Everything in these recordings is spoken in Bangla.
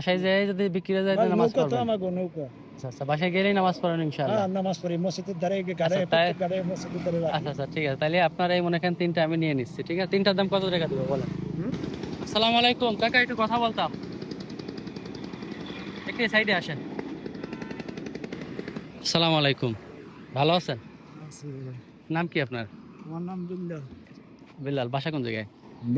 বাসায় যেয়ে যদি বিক্রি হয়ে যায় তাহলে নামাজ নৌকা আমাকে নৌকা। আচ্ছা আচ্ছা বাসায় গেলেই নামাজ পড়েন ইনশাআল্লাহ। হ্যাঁ নামাজ পড়ি মসজিদের ধারে গাড়ে আচ্ছা, গাড়ে মসজিদের ধারে আচ্ছা আচ্ছা ঠিক আছে তাহলে আপনার এই মনে করেন তিনটা আমি নিয়ে নিচ্ছি ঠিক আছে? তিনটার দাম কত টাকা দেবো বলেন। আসসালামু আলাইকুম কাকা একটু কথা বলতাম। একটু সাইডে আসেন। আসসালামু আলাইকুম ভালো আছেন? নাম কি আপনার? আমার নাম বিল্লাল। বিল্লাল বাসা কোন জায়গায়?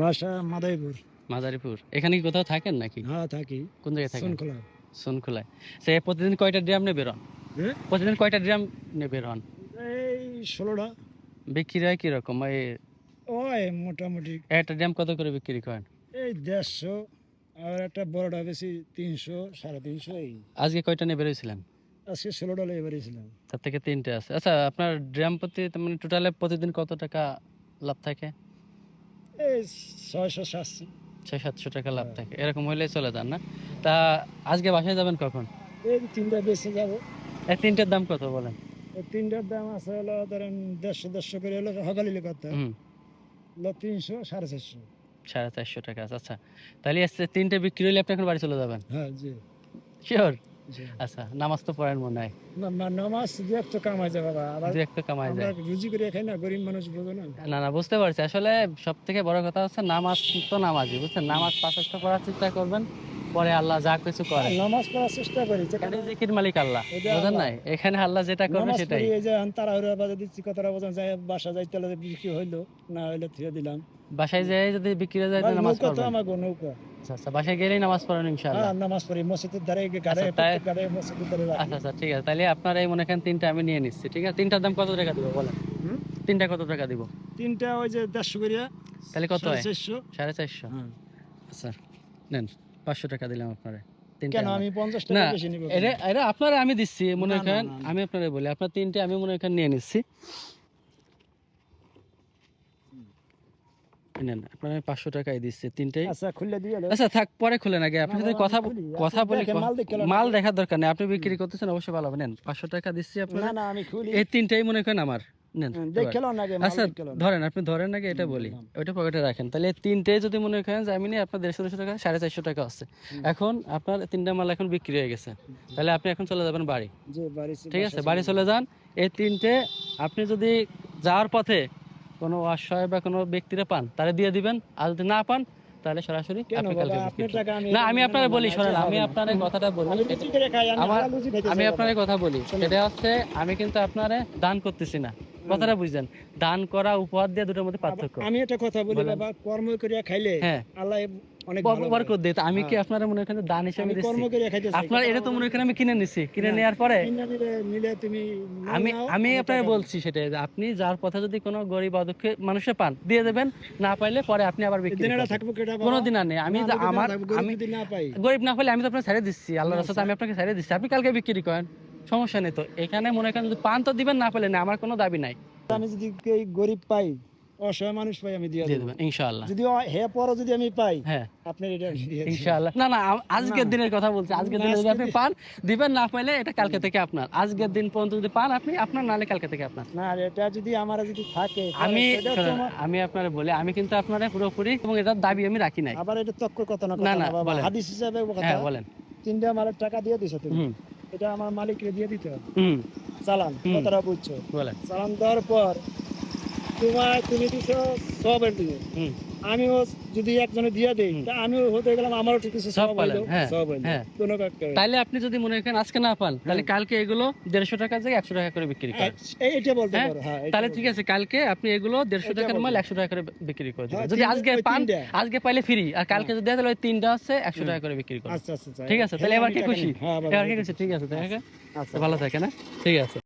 বাসা মাদাইপুর। মাদারীপুর। এখানে কি কোথাও থাকেন নাকি? হ্যাঁ থাকি। কোন জায়গায় থাকেন? সোনখোলা সোনখোলায়। সে প্রতিদিন কয়টা ড্রাম নিয়ে বেরোন? হ্যাঁ? প্রতিদিন কয়টা ড্রাম নিয়ে বেরোন? এই ষোলোটা। বিক্রি হয় কীরকম? এই ওই মোটামুটি। একটা ড্রাম কত করে বিক্রি করেন? এই দেড়শো আর একটা বড়টা বেশি তিনশো সাড়ে তিনশো এই। আজকে কয়টা নিয়ে বেরোইছিলেন? আজকে ষোলোটা লেগে বেরিয়েছিলাম তার থেকে তিনটে আছে। আচ্ছা আপনার ড্রাম প্রতি মানে টোটালে প্রতিদিন কত টাকা লাভ থাকে? এই ছয়শো সাতশো। ছয় সাতশো টাকা লাভ হ্যাঁ। থাকে। এরকম হইলে চলে যান না? তা আজকে বাসায় যাবেন কখন? এই তিনটা বেশি যাব। এই তিনটার দাম কত বলেন? এই তিনটার দাম আছে হলো ধরেন দেড়শো দেড়শো করে হলো হকালিলে করতে হুম। হলো তিনশো সাড়ে চারশো। সাড়ে চারশো টাকা আচ্ছা আচ্ছা। তাহলে আসছে তিনটে বিক্রি হলে আপনি এখন বাড়ি চলে যাবেন? হ্যাঁ জি। শিওর। আচ্ছা নামাজ তো পড়েন মনে হয় নামাজ দু একটা কামাই যায় বাবা। আবার দু একটা কামাই যায়। রুজি করে খাই না গরিব মানুষ বোঝো না। না না বুঝতে পারছি। আসলে সব থেকে বড় কথা হচ্ছে নামাজ তো নামাজই বুঝছেন? নামাজ পাঁচটা করার চেষ্টা করবেন পরে আল্লাহ যা কিছু করে। নামাজ পড়ার চেষ্টা করি যে এখানে জিকির মালিক আল্লাহ বুঝেন নাই? এখানে আল্লাহ যেটা করবে সেটাই। এই যে তারা বাজে দিচ্ছি কথাটা বোঝান যায় বাসা যাইতে হইল না হইলে থুয়ে দিলাম। বাসায় যেয়ে যদি বিক্রি হয়ে যায় তাহলে নামাজ তো পড়বেন। নৌকা। আচ্ছা আচ্ছা বাসায় গেলেই নামাজ পড়েন ইনশাআল্লাহ। হ্যাঁ নামাজ পড়ি মসজিদের ধারে গাড়ে আচ্ছা, গাড়ে মসজিদের ধারে আচ্ছা আচ্ছা ঠিক আছে তাহলে আপনার এই মনে করেন তিনটা আমি নিয়ে নিচ্ছি ঠিক আছে? তিনটার দাম কত টাকা দিব বলেন? তিনটা কত টাকা দিব? তিনটা ওই যে দেড়শো করিয়া তাহলে কত সাড়ে হয় চারশো। সাড়ে চারশো। হ্যাঁ। আচ্ছা নেন পাঁচশো টাকা দিলাম আপনারে। তিনটা কেন আমার। আমি পঞ্চাশ না টাকা বেশি নিব এটা এটা আপনারা আমি দিচ্ছি মনে করেন। আমি আপনারে বলি আপনার তিনটে আমি মনে করেন নিয়ে নিচ্ছি। নেন আপনার আমি পাঁচশো টাকাই দিচ্ছি তিনটেই। আচ্ছা খুললে দিয়ে আচ্ছা থাক পরে খুলে আপনি না, যদি কথা কথা বলি মাল দেখার দরকার নেই আপনি বিক্রি করতেছেন অবশ্যই ভালো হবে। নেন পাঁচশো টাকা দিচ্ছি আপনার। খুলি। এই তিনটেই মনে করেন আমার। নেন আগে আচ্ছা ধরেন আপনি ধরেন নাকি এটা বলি। ওইটা পকেটে রাখেন। তাহলে তিনটে যদি মনে করেন যে আমি নিই আপনার দেড়শো দেড়শো টাকা সাড়ে চারশো টাকা আছে। এখন আপনার তিনটা মাল এখন বিক্রি হয়ে গেছে। তাহলে আপনি এখন চলে যাবেন বাড়ি। ঠিক আছে? বাড়ি চলে যান। এই তিনটে আপনি যদি যাওয়ার পথে কোনো অসহায় বা কোনো ব্যক্তিরা পান তাহলে দিয়ে দিবেন। আর যদি না পান তাহলে সরাসরি আপনি কালকে না আমি আপনার বলি শোনেন আমি আপনার কথাটা বলি। আমার- আমি আপনার কথা বলি সেটা হচ্ছে আমি কিন্তু আপনারে দান করতেছি না। কথাটা বুঝলেন দান করা উপহার দিয়ে দুটোর মধ্যে পার্থক্য। আমি একটা কথা বলি। বাবা কর্ম করিয়া খাইলে হ্যাঁ। আল্লাহ অনেক দিতে। আমি কি হ্যাঁ। আপনার মনে করেন দান হিসেবে দিচ্ছি আপনার এটা তো মনে করেন আমি কিনে নিছি। কিনে নেওয়ার পরে নিলে নিলে তুমি আমি আমি আপনার বলছি আপনি যার যদি কোনো গরিব অদক্ষ মানুষে পান দিয়ে দেবেন। না পাইলে পরে আপনি আবার বিক্রি? কোনো দিন আর নেই। আমি আমার গরিব আমি না পাই। গরিব না হলে আমি তো আপনাকে ছেড়ে দিচ্ছি। আল্লাহর রাস্তাতে আমি আপনাকে ছেড়ে দিচ্ছি। আপনি কালকে বিক্রি করেন। সমস্যা নেই তো। এখানে মনে করেন যদি পান তো দিবেন না পেলে না। আমার কোনো দাবি নাই। আমি যদি গরিব পাই অসহায় মানুষ পাই আমি দিয়ে দেবেন ইনশাআল্লাহ। যদি হে পরও যদি আমি পাই হ্যাঁ। এটা ইনশাআল্লাহ। না না আজকের দিনের কথা বলছি। আজকের দিনে যদি আপনি পান দিবেন না পাইলে এটা কালকে থেকে আপনার। আজকের দিন পর্যন্ত যদি পান আপনি আপনার নালে কালকে থেকে আপনার। না এটা যদি আমার যদি থাকে আমি আমি আপনার বলি আমি কিন্তু আপনার পুরোপুরি এবং এটার দাবি আমি রাখি নাই। আবার এটা তক্কর কথা না না। হাদিস হিসাবে কথা। হ্যাঁ বলেন। তিনটা মালের টাকা দিয়ে দিছো তুমি। এটা আমার মালিককে দিয়ে দিতে হবে। হুম। চালান। কথাটা বুঝছ। বলেন। চালান দেওয়ার পর তোমার তুমি দিছো দিকে। আমিও যদি একজনে দিয়ে দেই তা আমিও হতে গেলাম আমারও ঠিক কিছু সব সব হইল হ্যাঁ, সব হইল হ্যাঁ। কোনো তাহলে আপনি যদি মনে করেন আজকে না পান তাহলে কালকে এগুলো দেড়শো টাকা জায়গায় একশো টাকা করে বিক্রি করেন। এইটা বলতে হ্যাঁ, পারো হ্যাঁ তাহলে ঠিক আছে কালকে আপনি এগুলো দেড়শো এটা টাকার মাল বলব। একশো টাকা করে বিক্রি করে দিবেন। যদি আজকে পান আজকে পাইলে ফ্রি আর কালকে যদি দেয় তাহলে তিনটা আছে একশো হুম। টাকা করে বিক্রি করবেন আচ্ছা আচ্ছা আচ্ছা। ঠিক আছে তাহলে এবার কি খুশি? এবার কি খুশি? ঠিক আছে আচ্ছা। ভালো থাকে না? ঠিক আছে।